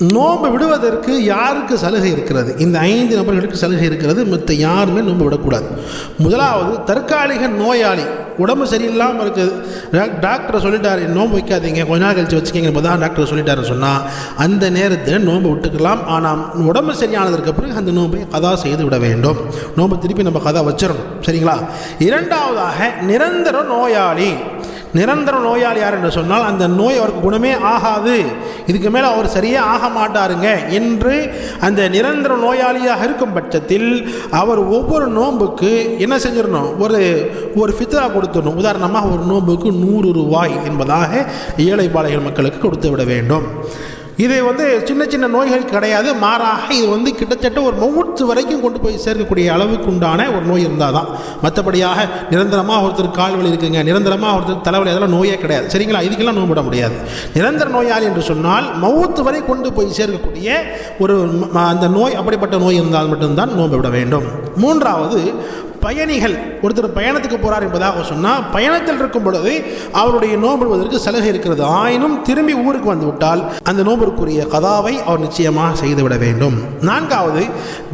நோன்பு விடுவதற்கு யாருக்கு சலுகை இருக்கிறது? இந்த ஐந்து நபர்களுக்கு சலுகை இருக்கிறது. மற்ற யாருமே நோன்பு விடக்கூடாது. முதலாவது தற்காலிக நோயாளி. உடம்பு சரியில்லாமல் இருக்குது டாக்- டாக்டர் சொல்லிட்டாரு நோன்பு வைக்காதீங்க. கொஞ்ச நாள் கழிச்சு வச்சுக்கிங்க. இப்போ தான் டாக்டர் சொல்லிட்டாருன்னு சொன்னால் அந்த நேரத்தில் நோன்பு விட்டுக்கலாம். ஆனால் உடம்பு சரியானதற்கு பிறகு அந்த நோன்பை கதா செய்து விட வேண்டும். நோன்பு திருப்பி நம்ம கதா வச்சிடணும். சரிங்களா? இரண்டாவதாக நிரந்தர நோயாளி. நிரந்தர நோயாளி யார் என்று சொன்னால் அந்த நோய் அவருக்கு குணமே ஆகாது. இதுக்கு மேலே அவர் சரியாக ஆக மாட்டாருங்க என்று அந்த நிரந்தர நோயாளியாக இருக்கும் பட்சத்தில் அவர் ஒவ்வொரு நோன்புக்கு என்ன செஞ்சிடணும்? ஒரு ஒரு ஃபித்ரா கொடுத்துடணும். உதாரணமாக ஒரு நோன்புக்கு நூறு ரூபாய் என்பதாக ஏழை மக்களுக்கு கொடுத்து விட வேண்டும். இது வந்து சின்ன சின்ன நோய்கள் கிடையாது. மாறாக இது வந்து கிட்டத்தட்ட ஒரு மவுத்து வரைக்கும் கொண்டு போய் சேர்க்கக்கூடிய அளவுக்கு உண்டான ஒரு நோய் இருந்தால் தான் மற்றபடியாக நிரந்தரமாக ஒருத்தர் கால் வலி இருக்குங்க. நிரந்தரமாக ஒருத்தர் தலைவலி அதெல்லாம் நோயே கிடையாது. சரிங்களா? இதுக்கெல்லாம் நோய் விட முடியாது. நிரந்தர நோயாளி என்று சொன்னால் மவுத்து வரை கொண்டு போய் சேர்க்கக்கூடிய ஒரு அந்த நோய் அப்படிப்பட்ட நோய் இருந்தால் மட்டும்தான் நோன்பு விட வேண்டும். மூன்றாவது பயணிகள் ஒருத்தர் பயணத்துக்கு போகிறார் என்பதாக சொன்னால் பயணத்தில் இருக்கும் பொழுது அவருடைய நோன்புவதற்கு சலுகை இருக்கிறது. ஆயினும் திரும்பி ஊருக்கு வந்துவிட்டால் அந்த நோம்பிற்குரிய கதாவை அவர் நிச்சயமாக செய்துவிட வேண்டும். நான்காவது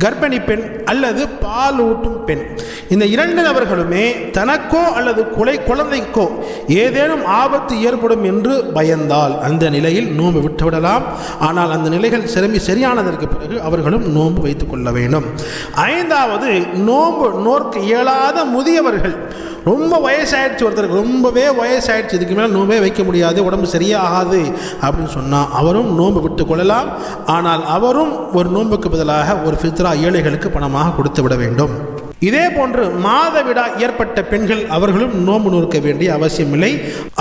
கர்ப்பிணி பெண் அல்லது பால் ஊட்டும் பெண். இந்த இரண்டு நபர்களுமே தனக்கோ அல்லது குலை குழந்தைக்கோ ஏதேனும் ஆபத்து ஏற்படும் என்று பயந்தால் அந்த நிலையில் நோன்பு விட்டுவிடலாம். ஆனால் அந்த நிலைகள் சிறமி சரியானதற்கு பிறகு அவர்களும் நோன்பு வைத்துக் கொள்ள வேண்டும். ஐந்தாவது நோன்பு நோர்க்க இயலாத முதியவர்கள் ரொம்ப வயசாயிடுச்சு ஒருத்தருக்கு. ரொம்பவே வயசாயிடுச்சு. இதுக்கு மேலே நோம்பே வைக்க முடியாது. உடம்பு சரியாகாது அப்படின்னு சொன்னால் அவரும் நோன்பு விட்டு கொள்ளலாம். ஆனால் அவரும் ஒரு நோன்புக்கு பதிலாக ஒரு ஃபித்ரா ஏழைகளுக்கு பணமாக கொடுத்து விட வேண்டும். இதே போன்று மாதவிடா ஏற்பட்ட பெண்கள் அவர்களும் நோன்பு நோக்க வேண்டிய அவசியமில்லை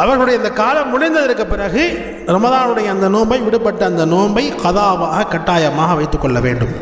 அவர்களுடைய இந்த காலம் முடிந்ததற்கு பிறகு ரமதானுடைய அந்த நோன்பை விடுபட்ட அந்த நோன்பை கதாவாக கட்டாயமாக வைத்துக் கொள்ள வேண்டும்.